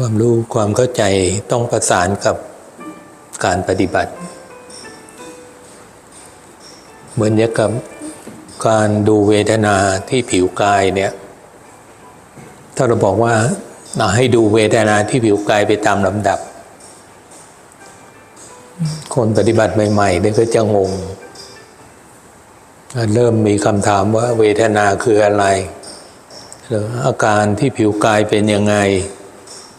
ความรู้ความเข้าใจต้องประสานกับการปฏิบัติ เหมือนอย่างกับการดูเวทนาที่ผิวกายเนี่ย ถ้าเราบอกว่าเอาให้ดูเวทนาที่ผิวกายไปตามลำดับ คนปฏิบัติใหม่ๆเนี่ยก็จะงง เริ่มมีคำถามว่าเวทนาคืออะไร หรืออาการที่ผิวกายเป็นยังไง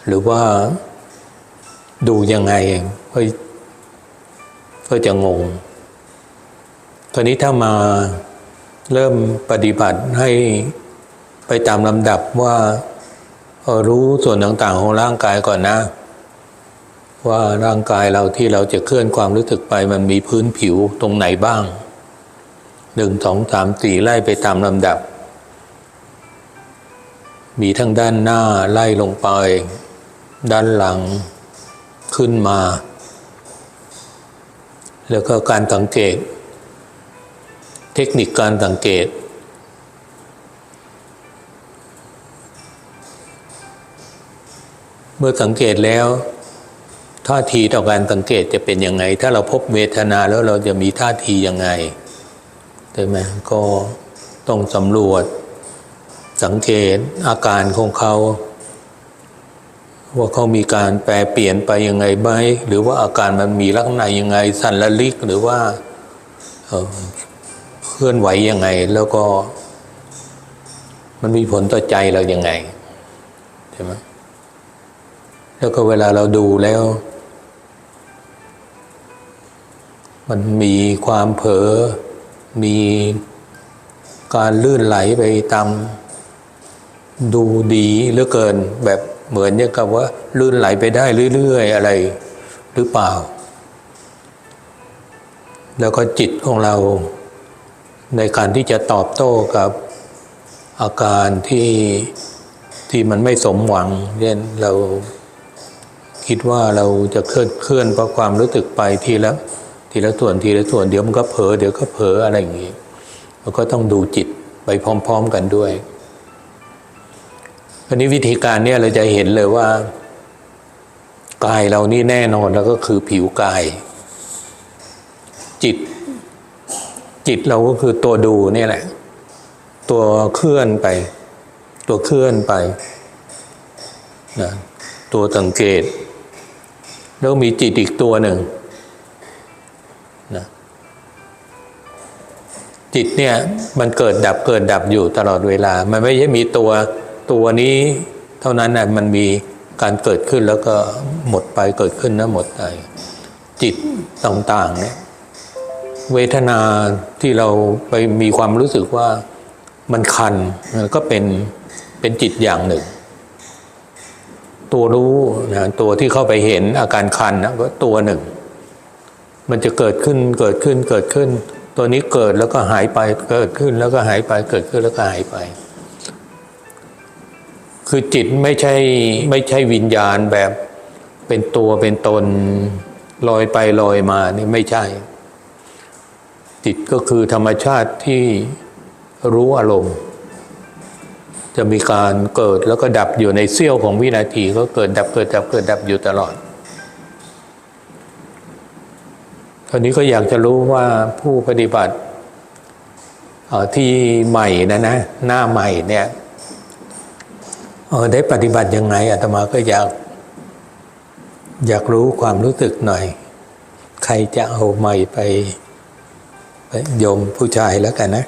หรือว่าดูยังไงก็ก็จะงง ตอนนี้ถ้ามาเริ่มปฏิบัติให้ไปตามลำดับว่ารู้ส่วนต่างๆของร่างกายก่อนนะ ว่าร่างกายเราที่เราจะเคลื่อนความรู้สึกไปมันมีพื้นผิวตรงไหนบ้างหนึ่งสองสามสี่ไล่ไปตามลำดับ มีทั้งด้านหน้าไล่ลงไป ด้านหลังขึ้นมา แล้วก็การสังเกต เทคนิคการสังเกต เมื่อสังเกตแล้วท่าทีต่อการสังเกตจะเป็นยังไง ถ้าเราพบเวทนาแล้วเราจะมีท่าทียังไงใช่ไหมก็ต้องสำรวจ สังเกตอาการของเขา ว่าเขามีการแปรเปลี่ยนไปยังไงไหมหรือว่าอาการมันมีลักษณะยังไง สั่นละลิกหรือว่าเอ่อเคลื่อนไหวยังไง แล้วก็ มันมีผลต่อใจเรายังไงใช่ไหมแล้วก็เวลาเราดูแล้ว มันมีความเผลอมีการลื่นไหลไปตามดูดีเหลือเกินแบบ เหมือนอย่างกับว่าลื่นไหลไปได้เรื่อยๆ อะไรหรือเปล่า แล้วก็จิตของเราในการที่จะตอบโต้กับอาการที่ที่มันไม่สมหวังเช่นเราคิดว่าเราจะเคลื่อนเคลื่อนเพราะความรู้สึกไปทีละทีละส่วนทีละส่วนเดี๋ยวมันก็เผลอเดี๋ยวก็เผลออะไรอย่างนี้เราก็ต้องดูจิตไปพร้อม ๆ กันด้วย อันนี้วิธีการเนี่ยเราจะเห็นเลยว่า กายเรานี่แน่นอนแล้วก็คือผิวกาย จิต จิตเราก็คือตัวดูเนี่ยแหละ ตัวเคลื่อนไป ตัวเคลื่อนไปนะตัวสังเกต แล้วมีจิตอีกตัวหนึ่งนะจิตเนี่ยมันเกิดดับเกิดดับอยู่ตลอดเวลา มันไม่ใช่มีตัว ตัวนี้เท่านั้นนะมันมีการเกิดขึ้นแล้วก็หมดไปเกิดขึ้นแล้วหมดไปจิตต่างๆเนี่ยเวทนาที่เราไปมีความรู้สึกว่ามันคันก็เป็นเป็นจิตอย่างหนึ่ง ตัวรู้นะตัวที่เข้าไปเห็นอาการคันนะก็ตัวหนึ่ง มันจะเกิดขึ้นเกิดขึ้นเกิดขึ้น ตัวนี้เกิดแล้วก็หายไปเกิดขึ้นแล้วก็หายไปเกิดขึ้นแล้วก็หายไป คือจิตไม่ใช่ไม่ใช่วิญญาณแบบเป็นตัวเป็นตนลอยไปลอยมานี่ไม่ใช่ จิตก็คือธรรมชาติที่รู้อารมณ์ จะมีการเกิดแล้วก็ดับอยู่ในเสี้ยวของวินาทีก็เกิดดับเกิดดับเกิดดับอยู่ตลอดตอนนี้ก็อยากจะรู้ว่าผู้ปฏิบัติที่ใหม่นะนะ หน้าใหม่เนี่ย เออได้ปฏิบัติยังไงอาตมาก็อยากอยากรู้ความรู้สึกหน่อย ใครจะเอาใหม่ไปโยมผู้ชายแล้วกันนะ